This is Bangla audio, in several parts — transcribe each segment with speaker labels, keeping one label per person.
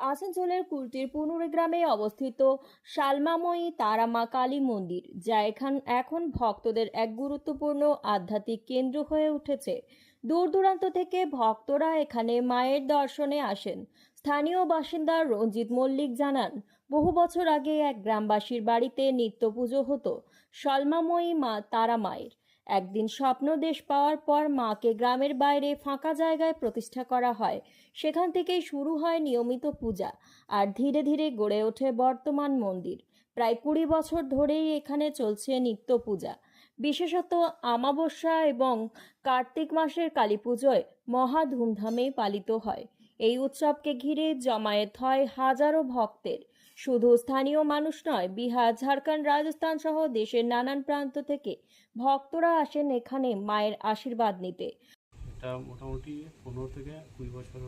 Speaker 1: আসানসোলের কুলটির পুনুরে গ্রামে অবস্থিত শালমাময়ী তারামা কালী মন্দির, যা এখান এখন ভক্তদের এক গুরুত্বপূর্ণ আধ্যাত্মিক কেন্দ্র হয়ে উঠেছে। দূর দূরান্ত থেকে ভক্তরা এখানে মায়ের দর্শনে আসেন। স্থানীয় বাসিন্দা রঞ্জিত মল্লিক জানান, বহু বছর আগে এক গ্রামবাসীর বাড়িতে নিত্য পুজো হতো সলমাময়ী মা তারা মায়ের একদিন স্বপ্ন দেশ পাওয়ার পর মাকে গ্রামের বাইরে ফাঁকা জায়গায় প্রতিষ্ঠা করা হয়। সেখান থেকেই শুরু হয় নিয়মিত পূজা আর ধীরে ধীরে গড়ে ওঠে বর্তমান মন্দির। প্রায় কুড়ি বছর ধরেই এখানে চলছে নিত্য পূজা। বিশেষত আমাবস্যা এবং কার্তিক মাসের কালী পুজোয় মহা ধুমধামে পালিত হয়। এই উৎসবকে ঘিরে জমায়েত হয় হাজারো ভক্তের। শুধু স্থানীয় মানুষ নয় বিহার ঝাড়খণ্ড রাজস্থান সহ দেশের নানান প্রান্ত থেকে ভক্তরা আসেন এখানে মায়ের আশীর্বাদ নিতে।
Speaker 2: এটা মোটামুটি পনেরো থেকে কুড়ি বছর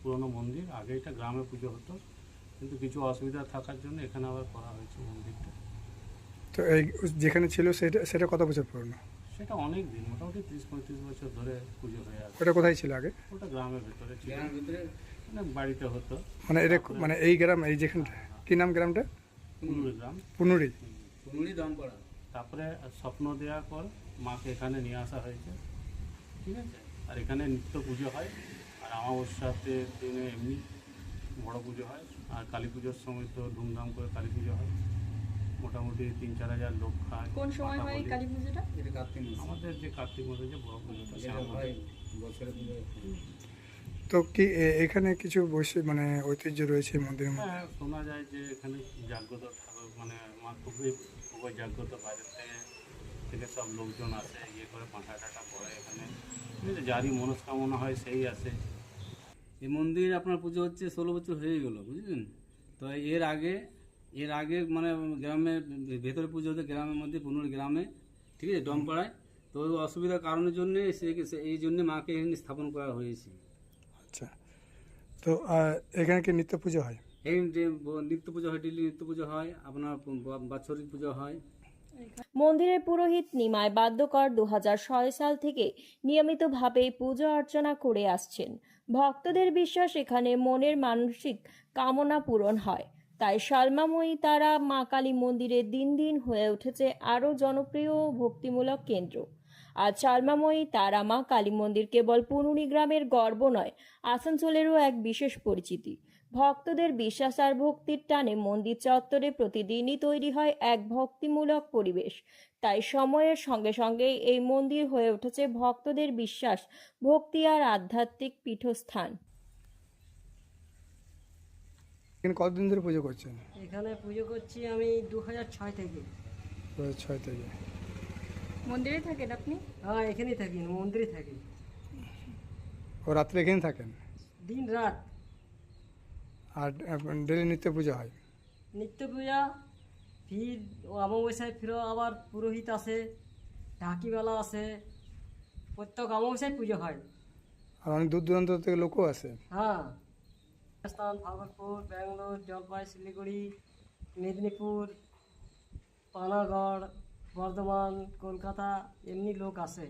Speaker 2: পুরনো মন্দির। আগে এটা গ্রামে পুজো হতো কিন্তু কিছু অসুবিধা থাকার জন্য এখানে আবার করা হয়েছে মন্দিরটা।
Speaker 3: তো এই যেখানে ছিল সেটা সেটা কত বছর পুরনো?
Speaker 2: সেটা অনেক দিন মোটামুটি ত্রিশ পঁয়ত্রিশ বছর ধরে পুজো হয়ে আসে
Speaker 3: ওটা কোথায় ছিল আগে?
Speaker 2: ওটা গ্রামের ভেতরে ছিল। বাড়িতে হতো।
Speaker 3: মানে এটা মানে এই গ্রাম এই যেখানটা কি নাম গ্রামটা?
Speaker 2: পুনুরি গ্রাম।
Speaker 3: পুনুরি
Speaker 4: পুনুরি দমপাড়া
Speaker 2: তারপরে স্বপ্ন দেওয়ার পর মাকে এখানে নিয়ে আসা হয়েছে। ঠিক আছে? আর এখানে নিত্য পুজো হয়। আর অমাবস্যাতে দিনে এমনি বড় পুজো হয়। আর কালী পুজোর সময় তো ধুমধাম করে কালী পুজো হয়। মোটামুটি তিন চার হাজার লোক খায়।
Speaker 1: কোন সময় হয় কালী পুজোটা?
Speaker 4: কার্তিক মাস।
Speaker 2: আমাদের যে কার্তিক মাসে যে বড় পুজোটা
Speaker 4: হয়। বছরে পুজো।
Speaker 3: তো কি এ- এখানে কিছু বৈশিষ্ট্য মানে ঐতিহ্য রয়েছে মন্দিরের মধ্যে?
Speaker 2: হ্যাঁ শোনা যায় যে এখানে জাগ্রত ঠাকুর মানে মা খুবই খুবই জাগ্রত বাইরের থেকে থেকে সব লোকজন আসে ইয়ে করে পাঁঠা টাটা পড়ে এখানে। ঠিক আছে যারই মনস্কামনা হয় সেই আসে।
Speaker 4: এই মন্দির আপনার পুজো হচ্ছে ষোলো বছর হয়ে গেল বুঝলেন? তো এর আগে এর আগে মানে গ্রামে ভেতরে পুজো হতো গ্রামের মধ্যে পুনুর গ্রামে ঠিক আছে ডমপাড়ায়। তো অসুবিধার কারণের জন্যে সে এই জন্যে মাকে এখানে স্থাপন করা হয়েছে।
Speaker 3: তো এখানে কি নিত্য পুজো হয়?
Speaker 4: এই নিত্য পুজো হয় ডেলি নিত্য পুজো হয় আপনার বাৎসরিক পুজো হয়।
Speaker 1: মন্দিরের পুরোহিত নিমায় বাদ্যকর দু হাজার ছয় সাল থেকে নিয়মিতভাবে পুজো অর্চনা করে আসছেন। ভক্তদের বিশ্বাস এখানে মনের মানসিক কামনা পূরণ হয়। তাই সালমাময়ী তারা মা কালী মন্দিরে দিন দিন হয়ে উঠেছে আরও জনপ্রিয় ভক্তিমূলক কেন্দ্র। আর চালমাময়ী তারা মা কালী মন্দির কেবল পুনুনি গ্রামের গর্ব নয় আসানসোলেরও এক বিশেষ পরিচিতি। ভক্তদের বিশ্বাস আর ভক্তির টানে মন্দির চত্বরে প্রতিদিনই তৈরি হয় এক ভক্তিমূলক পরিবেশ। তাই সময়ের সঙ্গে সঙ্গে এই মন্দির হয়ে উঠেছে ভক্তদের বিশ্বাস ভক্তি আর আধ্যাত্মিক পীঠস্থান।
Speaker 3: এখানে কতদিন ধরে পুজো করছেন?
Speaker 5: এখানে পুজো করছি আমি দু হাজার ছয় থেকে।
Speaker 3: দু হাজার ছয় থেকে।
Speaker 1: মন্দিরে থাকেন আপনি?
Speaker 5: হ্যাঁ এখানেই থাকি মন্দিরে থাকি।
Speaker 3: ও রাত্রে এখানে থাকেন?
Speaker 5: দিন রাত।
Speaker 3: আর ডেলি নিত্য পুজো হয়?
Speaker 5: নিত্য পূজা ফির ও অমাবস্যায় ফিরো আবার পুরোহিত আসে ঢাকিবেলা আসে প্রত্যেক অমাবস্যায় পুজো হয়।
Speaker 3: আর অনেক দূর দূরান্ত থেকে লোকও আসে?
Speaker 5: হ্যাঁ। রাজস্থান ভাগলপুর ব্যাঙ্গালোর জলপাই শিলিগুড়ি মেদিনীপুর পানাগড় বর্ধমান কলকাতা এমনি লোক আসে।